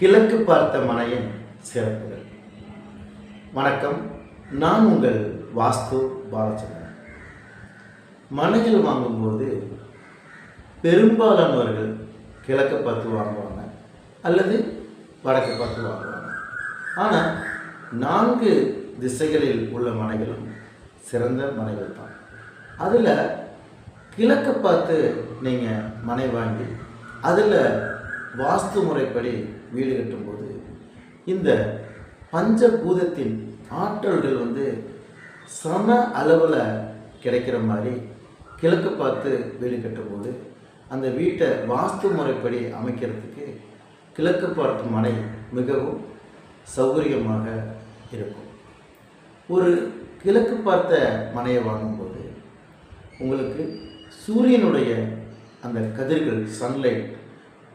கிழக்கு பார்த்த மனையின் சிறப்புகள். வணக்கம் நான் உங்கள் வாஸ்து பாலச்சந்திரன். மனைகள் வாங்கும்போது பெரும்பாலானவர்கள் கிழக்கு பார்த்து வாங்குவாங்க அல்லது வடக்கு பார்த்து வாங்குவாங்க. ஆனால் நான்கு திசைகளில் உள்ள மனைகளும் சிறந்த மனைகள் தான். அதில் கிழக்கு பார்த்து நீங்கள் மனை வாங்கி அதில் வாஸ்து முறைப்படி வீடு கட்டும்போது இந்த பஞ்சபூதத்தின் ஆற்றல்கள் வந்து சம அளவில் கிடைக்கிற மாதிரி கிழக்கு பார்த்து வீடு கட்டும்போது அந்த வீட்டை வாஸ்து முறைப்படி அமைக்கிறதுக்கு கிழக்கு பார்த்து மனை மிகவும் சௌகரியமாக இருக்கும். ஒரு கிழக்கு பார்த்த மனையை வாங்கும்போது உங்களுக்கு சூரியனுடைய அந்த கதிர்கள் சன்லைட்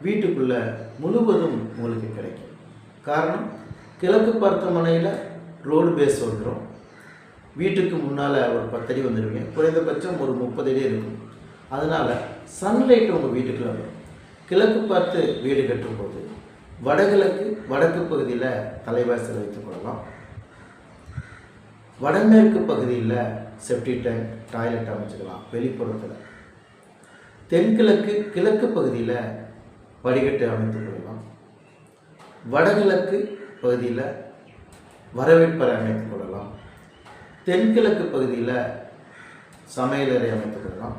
வீட்டுக்குள்ளே முழுவதும் உங்களுக்கு கிடைக்கும். காரணம் கிழக்கு பார்த்த மனையில் ரோடு பேஸ் வந்துடும் வீட்டுக்கு முன்னால் ஒரு பத்தடி வந்துடுவீங்க குறைந்தபட்சம் ஒரு முப்பது அடி இருக்கும். அதனால் சன்லைட் உங்கள் வீட்டுக்குள்ளே வரும். கிழக்கு பார்த்து வீடு கட்டும்போது வடகிழக்கு வடக்கு பகுதியில் தலைவாசல் வைத்துக் கொள்ளலாம். வடமேற்கு பகுதியில் செப்டி டேங்க் டாய்லெட் அமைச்சுக்கலாம். வெளிப்புறத்தில். தென்கிழக்கு கிழக்கு பகுதியில் வடிகட்டி அமைத்துக் கொள்ளலாம் வடகிழக்கு பகுதியில் வரவேற்பறை அமைத்துக் கொள்ளலாம் தென்கிழக்கு பகுதியில் சமையலறை அமைத்துக் கொள்ளலாம்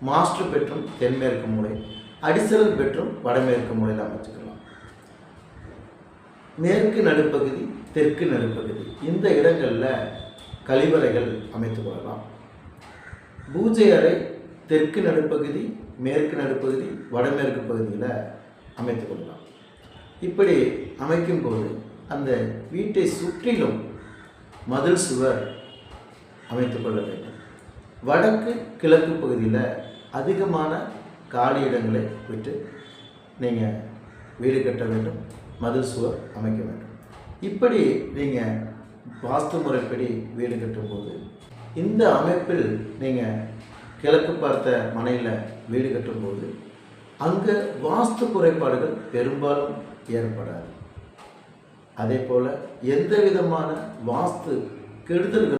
மாஸ்டர் பெட்ரூம் தென்மேற்கு மூலை அடிசலர் பெட்ரூம் வடமேற்கு மூலையில் அமைச்சுக்கலாம் மேற்கு நடுப்பகுதி தெற்கு நடுப்பகுதி இந்த இடங்களில் கழிவறைகள் அமைத்துக் கொள்ளலாம் பூஜை அறை தெற்கு நடுப்பகுதி மேற்கு நடுப்பகுதி வடமேற்கு பகுதியில் அமைத்து கொள்ளலாம். இப்படி அமைக்கும்போது அந்த வீட்டை சுற்றிலும் மதில் சுவர் அமைத்து கொள்ள வேண்டும். வடக்கு கிழக்கு பகுதியில் அதிகமான காலி இடங்களை விட்டு நீங்கள் வீடு கட்ட வேண்டும் மதில் சுவர் அமைக்க வேண்டும். இப்படி நீங்கள் வாஸ்து முறைப்படி வீடு கட்டும்போது இந்த அமைப்பில் நீங்கள் கிழக்கு பார்த்த மனையில் வீடு கட்டும்போது அங்கே வாஸ்து குறைபாடுகள் பெரும்பாலும் ஏற்படாது. அதே போல் எந்த விதமான வாஸ்து கெடுதல்கள்